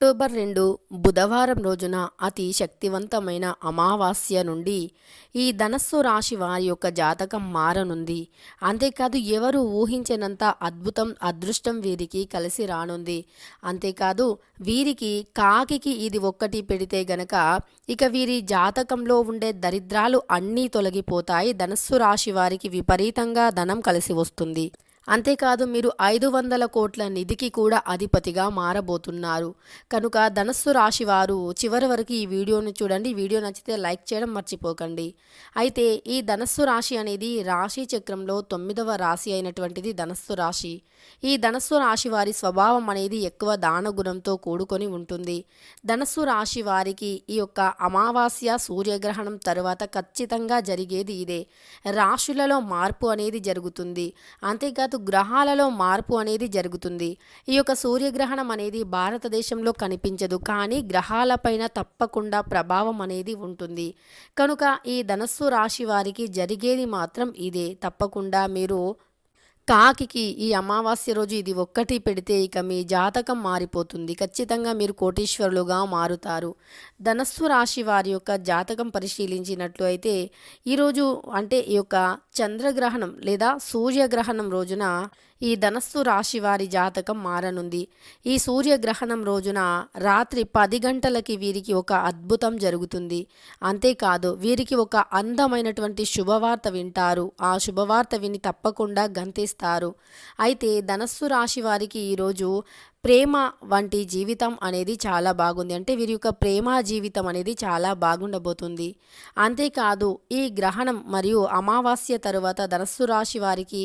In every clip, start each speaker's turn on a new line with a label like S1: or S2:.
S1: October రెండు బుధవారం రోజున అతి శక్తివంతమైన అమావాస్య నుండి ఈ ధనస్సు రాశి వారి యొక్క జాతకం మారనుంది. అంతేకాదు ఎవరు ఊహించినంత అద్భుతం అదృష్టం వీరికి కలిసి రానుంది. అంతేకాదు వీరికి కాకికి ఇది ఒక్కటి పెడితే గనక ఇక వీరి జాతకంలో ఉండే దరిద్రాలు అన్నీ తొలగిపోతాయి. ధనస్సు రాశి వారికి విపరీతంగా ధనం కలిసి వస్తుంది. అంతేకాదు మీరు ఐదు వందల కోట్ల నిధికి కూడా అధిపతిగా మారబోతున్నారు. కనుక ధనస్సు రాశి వారు చివరి వరకు ఈ వీడియోను చూడండి. వీడియో నచ్చితే లైక్ చేయడం మర్చిపోకండి. అయితే ఈ ధనస్సు రాశి అనేది రాశి చక్రంలో తొమ్మిదవ రాశి అయినటువంటిది ధనస్సు రాశి. ఈ ధనస్సు రాశి వారి స్వభావం అనేది ఎక్కువ దాన గుణంతో కూడుకొని ఉంటుంది. ధనస్సు రాశి వారికి ఈ యొక్క అమావాస్య సూర్యగ్రహణం తరువాత ఖచ్చితంగా జరిగేది ఇదే. రాశులలో మార్పు అనేది జరుగుతుంది. అంతేకాదు గ్రహాలలో మార్పు అనేది జరుగుతుంది. ఈ యొక్క సూర్యగ్రహణం అనేది భారతదేశంలో కనిపించదు. కానీ గ్రహాలపైన తప్పకుండా ప్రభావం అనేది ఉంటుంది. కనుక ఈ ధనస్సు రాశి వారికి జరిగేది మాత్రం ఇదే. తప్పకుండా మీరు కాకికి ఈ అమావాస్య రోజు ఇది ఒక్కటి పెడితే ఇక మీ జాతకం మారిపోతుంది. ఖచ్చితంగా మీరు కోటీశ్వరులుగా మారుతారు. ధనస్సు రాశి వారి యొక్క జాతకం పరిశీలించినట్లు అయితే ఈరోజు అంటే ఈ యొక్క చంద్రగ్రహణం లేదా సూర్యగ్రహణం రోజున ఈ ధనస్సు రాశి వారి జాతకం మారనుంది. ఈ సూర్యగ్రహణం రోజున రాత్రి పది గంటలకి వీరికి ఒక అద్భుతం జరుగుతుంది. అంతేకాదు వీరికి ఒక అందమైనటువంటి శుభవార్త వింటారు. ఆ శుభవార్త విని తప్పకుండా గంతిస్తారు. అయితే ధనస్సు రాశి వారికి ఈరోజు ప్రేమ వంటి జీవితం అనేది చాలా బాగుంది. అంటే వీరి యొక్క ప్రేమ జీవితం అనేది చాలా బాగుండబోతుంది. అంతేకాదు ఈ గ్రహణం మరియు అమావాస్య తరువాత ధనస్సు రాశి వారికి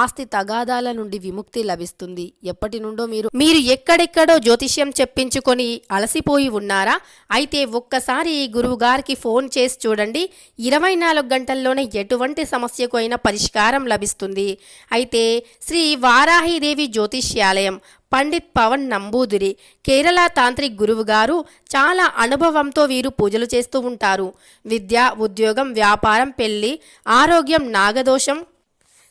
S1: ఆస్తి తగాదాల నుండి విముక్తి లభిస్తుంది. ఎప్పటి నుండో మీరు మీరు ఎక్కడెక్కడో జ్యోతిష్యం చెప్పించుకొని అలసిపోయి ఉన్నారా? అయితే ఒక్కసారి ఈ గురువు గారికి ఫోన్ చేసి చూడండి. ఇరవై నాలుగు గంటల్లోనే ఎటువంటి సమస్యకు అయినా పరిష్కారం లభిస్తుంది. అయితే శ్రీ వారాహిదేవి జ్యోతిష్యాలయం పండిత్ పవన్ నంబూదిరి కేరళ తాంత్రిక్ గురువు గారు చాలా అనుభవంతో వీరు పూజలు చేస్తూ ఉంటారు. విద్య ఉద్యోగం వ్యాపారం పెళ్ళి ఆరోగ్యం నాగదోషం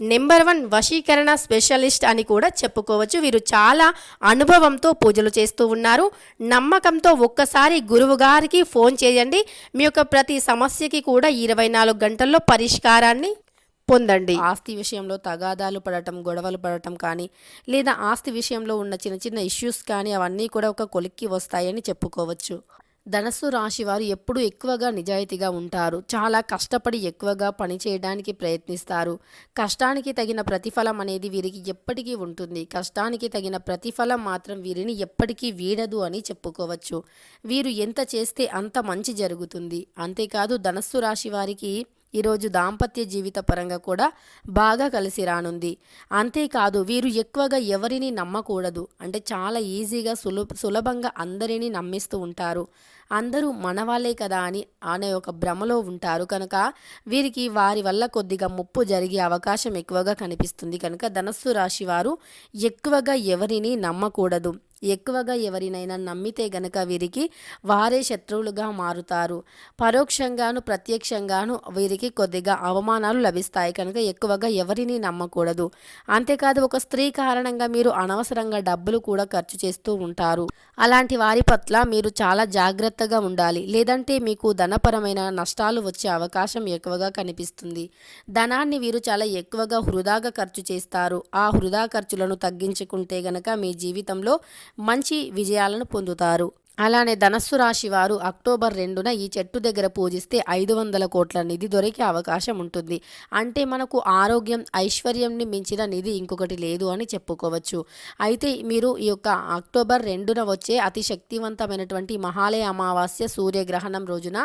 S1: నెంబర్ వన్ వశీకరణ స్పెషలిస్ట్ అని కూడా చెప్పుకోవచ్చు. వీరు చాలా అనుభవంతో పూజలు చేస్తూ ఉన్నారు. నమ్మకంతో ఒక్కసారి గురువు గారికి ఫోన్ చేయండి. మీ యొక్క ప్రతి సమస్యకి కూడా ఇరవై నాలుగు గంటల్లో పరిష్కారాన్ని పొందండి. ఆస్తి విషయంలో తగాదాలు పడటం గొడవలు పడటం కానీ లేదా ఆస్తి విషయంలో ఉన్న చిన్న చిన్న ఇష్యూస్ కానీ అవన్నీ కూడా ఒక కొలిక్కి వస్తాయని చెప్పుకోవచ్చు. ధనస్సు రాశి వారు ఎప్పుడు ఎక్కువగా నిజాయితీగా ఉంటారు. చాలా కష్టపడి ఎక్కువగా పని చేయడానికి ప్రయత్నిస్తారు. కష్టానికి తగిన ప్రతిఫలం అనేది వీరికి ఎప్పటికీ ఉంటుంది. కష్టానికి తగిన ప్రతిఫలం మాత్రం వీరిని ఎప్పటికీ వీడదు అని చెప్పుకోవచ్చు. వీరు ఎంత చేస్తే అంత మంచి జరుగుతుంది. అంతేకాదు ధనస్సు రాశి వారికి ఈరోజు దాంపత్య జీవిత పరంగా కూడా బాగా కలిసి రానుంది. అంతేకాదు వీరు ఎక్కువగా ఎవరిని నమ్మకూడదు. అంటే చాలా ఈజీగా సులభ సులభంగా అందరినీ నమ్మిస్తూ ఉంటారు. అందరూ మనవాళ్ళే కదా అని అనే ఒక భ్రమలో ఉంటారు. కనుక వీరికి వారి వల్ల కొద్దిగా ముప్పు జరిగే అవకాశం ఎక్కువగా కనిపిస్తుంది. కనుక ధనస్సు రాశి వారు ఎక్కువగా ఎవరిని నమ్మకూడదు. ఎక్కువగా ఎవరినైనా నమ్మితే గనక వీరికి వారే శత్రువులుగా మారుతారు. పరోక్షంగాను ప్రత్యక్షంగాను వీరికి కొద్దిగా అవమానాలు లభిస్తాయి. కనుక ఎక్కువగా ఎవరిని నమ్మకూడదు. అంతేకాదు ఒక స్త్రీ కారణంగా మీరు అనవసరంగా డబ్బులు కూడా ఖర్చు చేస్తూ ఉంటారు. అలాంటి వారి పట్ల మీరు చాలా జాగ్రత్త జాగ్రత్తగా ఉండాలి. లేదంటే మీకు ధనపరమైన నష్టాలు వచ్చే అవకాశం ఎక్కువగా కనిపిస్తుంది. ధనాన్ని వీరు చాలా ఎక్కువగా హృదాగా ఖర్చు చేస్తారు. ఆ హృదా ఖర్చులను తగ్గించుకుంటే గనక మీ జీవితంలో మంచి విజయాలను పొందుతారు. అలానే ధనస్సు రాశి వారు అక్టోబర్ రెండున ఈ చెట్టు దగ్గర పూజిస్తే ఐదు వందల కోట్ల నిధి దొరికే అవకాశం ఉంటుంది. అంటే మనకు ఆరోగ్యం ఐశ్వర్యంని మించిన నిధి ఇంకొకటి లేదు అని చెప్పుకోవచ్చు. అయితే మీరు ఈ యొక్క అక్టోబర్ రెండున వచ్చే అతి శక్తివంతమైనటువంటి మహాలయ అమావాస్య సూర్యగ్రహణం రోజున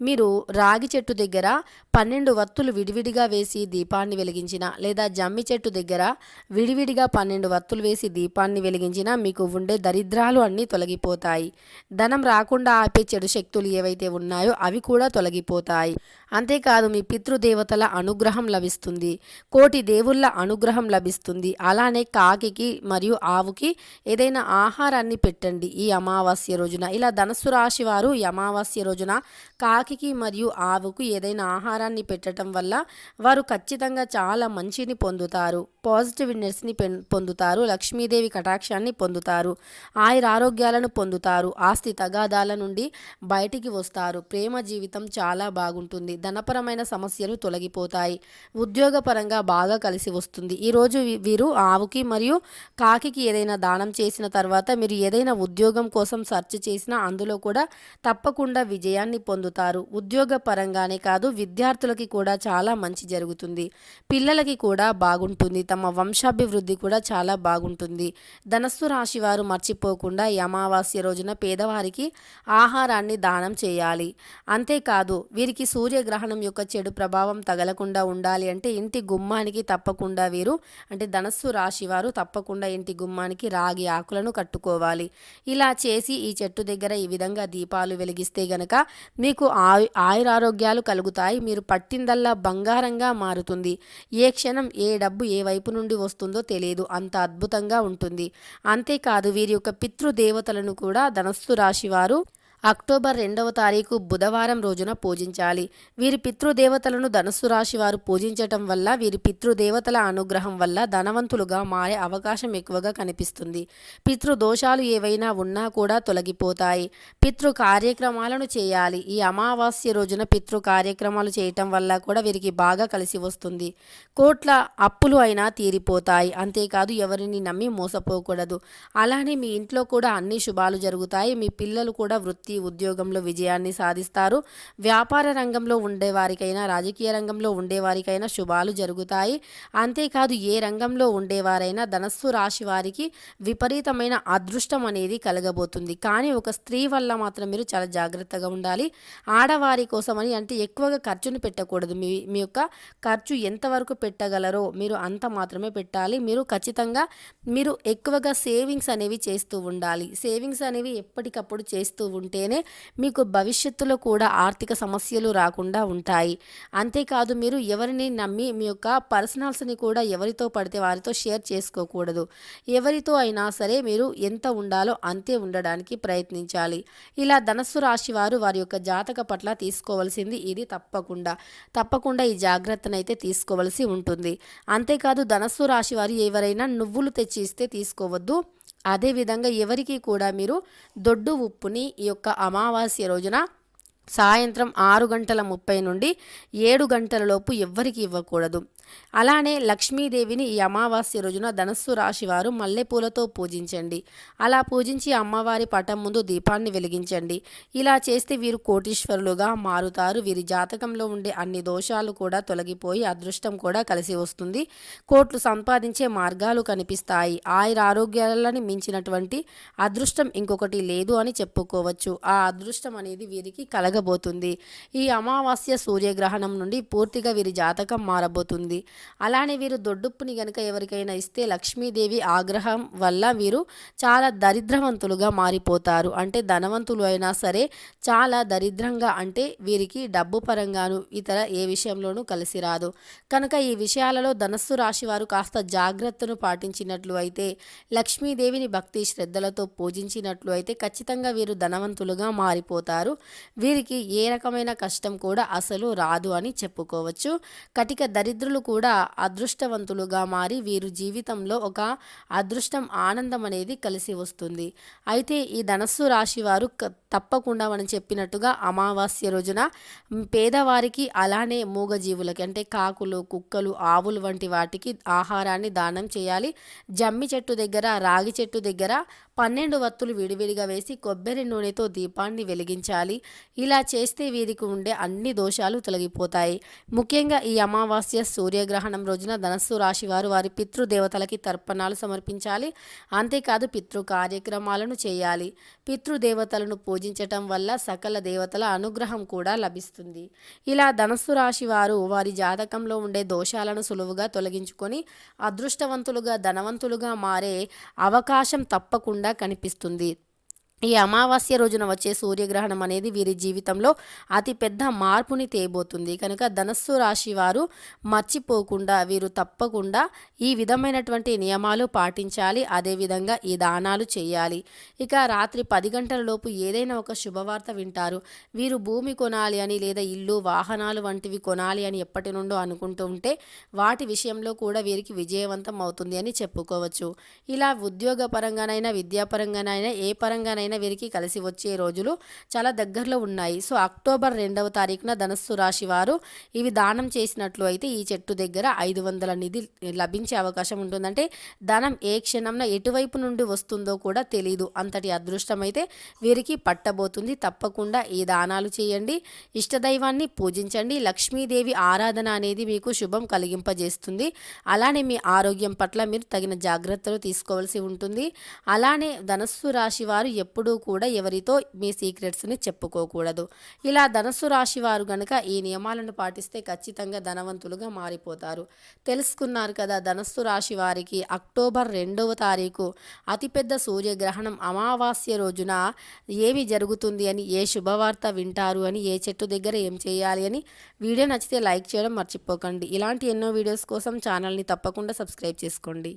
S1: మీరు రాగి చెట్టు దగ్గర పన్నెండు వత్తులు విడివిడిగా వేసి దీపాన్ని వెలిగించిన లేదా జమ్మి చెట్టు దగ్గర విడివిడిగా పన్నెండు వత్తులు వేసి దీపాన్ని వెలిగించిన మీకు ఉండే దరిద్రాలు అన్నీ తొలగిపోతాయి. ధనం రాకుండా ఆపే చెడు శక్తులు ఏవైతే ఉన్నాయో అవి కూడా తొలగిపోతాయి. అంతేకాదు మీ పితృదేవతల అనుగ్రహం లభిస్తుంది. కోటి దేవుళ్ళ అనుగ్రహం లభిస్తుంది. అలానే కాకికి మరియు ఆవుకి ఏదైనా ఆహారాన్ని పెట్టండి ఈ అమావాస్య రోజున. ఇలా ధనస్సు రాశి వారు ఈ అమావాస్య రోజున కాకికి మరియు ఆవుకు ఏదైనా ఆహారాన్ని పెట్టడం వల్ల వారు ఖచ్చితంగా చాలా మంచిని పొందుతారు. పాజిటివ్నెస్ని పొందుతారు. లక్ష్మీదేవి కటాక్షాన్ని పొందుతారు. ఆయుర ఆరోగ్యాలను పొందుతారు. ఆస్తి తగాదాల నుండి బయటికి వస్తారు. ప్రేమ జీవితం చాలా బాగుంటుంది. ధనపరమైన సమస్యలు తొలగిపోతాయి. ఉద్యోగపరంగా బాగా కలిసి వస్తుంది. ఈరోజు వీరు ఆవుకి మరియు కాకి ఏదైనా దానం చేసిన తర్వాత మీరు ఏదైనా ఉద్యోగం కోసం సెర్చ్ చేసినా అందులో కూడా తప్పకుండా విజయాన్ని పొందుతారు. ఉద్యోగ పరంగానే కాదు విద్యార్థులకి కూడా చాలా మంచి జరుగుతుంది. పిల్లలకి కూడా బాగుంటుంది. తమ వంశాభివృద్ధి కూడా చాలా బాగుంటుంది. ధనస్సు రాశి వారు మర్చిపోకుండా ఈ అమావాస్య రోజున పేదవారికి ఆహారాన్ని దానం చేయాలి. అంతేకాదు వీరికి సూర్యగ్రహణం యొక్క చెడు ప్రభావం తగలకుండా ఉండాలి అంటే ఇంటి గుమ్మానికి తప్పకుండా వీరు అంటే ధనస్సు రాశి వారు తప్పకుండా ఇంటి గుమ్మానికి రాగి ఆకులను కట్టుకోవాలి. ఇలా చేసి ఈ చెట్టు దగ్గర ఈ విధంగా దీపాలు వెలిగిస్తే గనక మీకు ఆయు ఆయురారోగ్యాలు కలుగుతాయి. మీరు పట్టిందల్లా బంగారంగా మారుతుంది. ఏ క్షణం ఏ డబ్బు ఏ వైపు నుండి వస్తుందో తెలియదు. అంత అద్భుతంగా ఉంటుంది. అంతేకాదు వీరి యొక్క పితృదేవతలను కూడా ధనస్సు రాశి వారు అక్టోబర్ రెండవ తారీఖు బుధవారం రోజున పూజించాలి. వీరి పితృదేవతలను ధనుస్సు రాశి వారు పూజించటం వల్ల వీరి పితృదేవతల అనుగ్రహం వల్ల ధనవంతులుగా మారే అవకాశం ఎక్కువగా కనిపిస్తుంది. పితృదోషాలు ఏవైనా ఉన్నా కూడా తొలగిపోతాయి. పితృ కార్యక్రమాలను చేయాలి. ఈ అమావాస్య రోజున పితృ కార్యక్రమాలు చేయటం వల్ల కూడా వీరికి బాగా కలిసి వస్తుంది. కోట్ల అప్పులు అయినా తీరిపోతాయి. అంతేకాదు ఎవరిని నమ్మి మోసపోకూడదు. అలానే మీ ఇంట్లో కూడా అన్ని శుభాలు జరుగుతాయి. మీ పిల్లలు కూడా వృత్తి వృత్తి ఉద్యోగంలో విజయాన్ని సాధిస్తారు. వ్యాపార రంగంలో ఉండేవారికైనా రాజకీయ రంగంలో ఉండేవారికైనా శుభాలు జరుగుతాయి. అంతేకాదు ఏ రంగంలో ఉండేవారైనా ధనస్సు రాశి వారికి విపరీతమైన అదృష్టం అనేది కలగబోతుంది. కానీ ఒక స్త్రీ వల్ల మాత్రం మీరు చాలా జాగ్రత్తగా ఉండాలి. ఆడవారి కోసమని అంటే ఎక్కువగా ఖర్చును పెట్టకూడదు. మీ మీ యొక్క ఖర్చు ఎంతవరకు పెట్టగలరో మీరు అంత మాత్రమే పెట్టాలి. మీరు ఖచ్చితంగా మీరు ఎక్కువగా సేవింగ్స్ అనేవి చేస్తూ ఉండాలి. సేవింగ్స్ అనేవి ఎప్పటికప్పుడు చేస్తూ ఉంటే ఉంటేనే మీకు భవిష్యత్తులో కూడా ఆర్థిక సమస్యలు రాకుండా ఉంటాయి. అంతేకాదు మీరు ఎవరిని నమ్మి మీ యొక్క పర్సనల్స్ని కూడా ఎవరితో పడితే వారితో షేర్ చేసుకోకూడదు. ఎవరితో అయినా సరే మీరు ఎంత ఉండాలో అంతే ఉండడానికి ప్రయత్నించాలి. ఇలా ధనస్సు రాశి వారు వారి యొక్క జాతక పట్ల తీసుకోవాల్సింది ఇది తప్పకుండా. తప్పకుండా ఈ జాగ్రత్తను అయితే తీసుకోవలసి ఉంటుంది. అంతేకాదు ధనస్సు రాశి వారు ఎవరైనా నువ్వులు తెచ్చి ఇస్తే తీసుకోవద్దు. అదేవిధంగా ఎవరికి కూడా మీరు దొడ్డు ఉప్పుని ఈ యొక్క అమావాస్య రోజున సాయంత్రం ఆరు గంటల ముప్పై నుండి ఏడు గంటల లోపు ఎవ్వరికి ఇవ్వకూడదు. అలానే లక్ష్మీదేవిని ఈ అమావాస్య రోజున ధనస్సు రాశి వారు మల్లెపూలతో పూజించండి. అలా పూజించి అమ్మవారి పటం ముందు దీపాన్ని వెలిగించండి. ఇలా చేస్తే వీరు కోటీశ్వరులుగా మారుతారు. వీరి జాతకంలో ఉండే అన్ని దోషాలు కూడా తొలగిపోయి అదృష్టం కూడా కలిసి వస్తుంది. కోట్లు సంపాదించే మార్గాలు కనిపిస్తాయి. ఆయుర ఆరోగ్యాలని మించినటువంటి అదృష్టం ఇంకొకటి లేదు అని చెప్పుకోవచ్చు. ఆ అదృష్టం అనేది వీరికి జరగబోతుంది. ఈ అమావాస్య సూర్యగ్రహణం నుండి పూర్తిగా వీరి జాతకం మారబోతుంది. అలానే వీరు దొడ్డుప్పుని గనుక ఎవరికైనా ఇస్తే లక్ష్మీదేవి ఆగ్రహం వల్ల వీరు చాలా దరిద్రవంతులుగా మారిపోతారు. అంటే ధనవంతులు అయినా సరే చాలా దరిద్రంగా అంటే వీరికి డబ్బు పరంగాను ఇతర ఏ విషయంలోనూ కలిసి రాదు. కనుక ఈ విషయాలలో ధనస్సు రాశి వారు కాస్త జాగ్రత్తను పాటించినట్లు అయితే లక్ష్మీదేవిని భక్తి శ్రద్ధలతో పూజించినట్లు అయితే ఖచ్చితంగా వీరు ధనవంతులుగా మారిపోతారు. వీరి వారికి ఏ రకమైన కష్టం కూడా అసలు రాదు అని చెప్పుకోవచ్చు. కటిక దరిద్రులు కూడా అదృష్టవంతులుగా మారి వీరు జీవితంలో ఒక అదృష్టం ఆనందం అనేది కలిసి వస్తుంది. అయితే ఈ ధనస్సు రాశి వారు తప్పకుండా మనం చెప్పినట్టుగా అమావాస్య రోజున పేదవారికి అలానే మూగజీవులకి అంటే కాకులు కుక్కలు ఆవులు వంటి వాటికి ఆహారాన్ని దానం చేయాలి. జమ్మి చెట్టు దగ్గర రాగి చెట్టు దగ్గర పన్నెండు వత్తులు విడివిడిగా వేసి కొబ్బరి నూనెతో దీపాన్ని వెలిగించాలి. ఇలా చేస్తే వీరికి ఉండే అన్ని దోషాలు తొలగిపోతాయి. ముఖ్యంగా ఈ అమావాస్య సూర్యగ్రహణం రోజున ధనస్సు రాశి వారు వారి పితృదేవతలకి తర్పణాలు సమర్పించాలి. అంతేకాదు పితృ కార్యక్రమాలను చేయాలి. పితృదేవతలను పూజించటం వల్ల సకల దేవతల అనుగ్రహం కూడా లభిస్తుంది. ఇలా ధనస్సు రాశి వారు వారి జాతకంలో ఉండే దోషాలను సులువుగా తొలగించుకొని అదృష్టవంతులుగా ధనవంతులుగా మారే అవకాశం తప్పకుండా కనిపిస్తుంది. ఈ అమావాస్య రోజున వచ్చే సూర్యగ్రహణం అనేది వీరి జీవితంలో అతిపెద్ద మార్పుని తేబోతుంది కనుక ధనస్సు రాశి వారు మర్చిపోకుండా వీరు తప్పకుండా ఈ విధమైనటువంటి నియమాలు పాటించాలి. అదేవిధంగా ఈ దానాలు చేయాలి. ఇక రాత్రి పది గంటల లోపు ఏదైనా ఒక శుభవార్త వింటారు. వీరు భూమి కొనాలి అని లేదా ఇల్లు వాహనాలు వంటివి కొనాలి అని ఎప్పటి నుండో అనుకుంటూ ఉంటే వాటి విషయంలో కూడా వీరికి విజయవంతం అవుతుంది అని చెప్పుకోవచ్చు. ఇలా ఉద్యోగ పరంగానైనా విద్యాపరంగానైనా ఏ పరంగానైనా వీరికి కలిసి వచ్చే రోజులు చాలా దగ్గరలో ఉన్నాయి. సో అక్టోబర్ రెండవ తారీఖున ధనస్సు రాశి వారు ఇవి దానం చేసినట్లు అయితే ఈ చెట్టు దగ్గర ఐదు వందల నిధి లభించే అవకాశం ఉంటుందంటే ధనం ఏ క్షణంన ఎటువైపు నుండి వస్తుందో కూడా తెలియదు అంతటి అదృష్టం అయితే వీరికి పట్టబోతుంది. తప్పకుండా ఈ దానాలు చేయండి. ఇష్టదైవాన్ని పూజించండి. లక్ష్మీదేవి ఆరాధన అనేది మీకు శుభం కలిగింపజేస్తుంది. అలానే మీ ఆరోగ్యం పట్ల మీరు తగిన జాగ్రత్తలు తీసుకోవాల్సి ఉంటుంది. అలానే ధనస్సు రాశి వారు ఎప్పుడూ కూడా ఎవరితో మీ సీక్రెట్స్ని చెప్పుకోకూడదు. ఇలా ధనస్సు రాశి వారు గనక ఈ నియమాలను పాటిస్తే ఖచ్చితంగా ధనవంతులుగా మారిపోతారు. తెలుసుకున్నారు కదా ధనస్సు రాశి వారికి అక్టోబర్ రెండవ తారీఖు అతిపెద్ద సూర్యగ్రహణం అమావాస్య రోజున ఏమి జరుగుతుంది అని ఏ శుభవార్త వింటారు అని ఏ చెట్టు దగ్గర ఏం చేయాలి అని వీడియో నచ్చితే లైక్ చేయడం మర్చిపోకండి. ఇలాంటి ఎన్నో వీడియోస్ కోసం ఛానల్ని తప్పకుండా సబ్స్క్రైబ్ చేసుకోండి.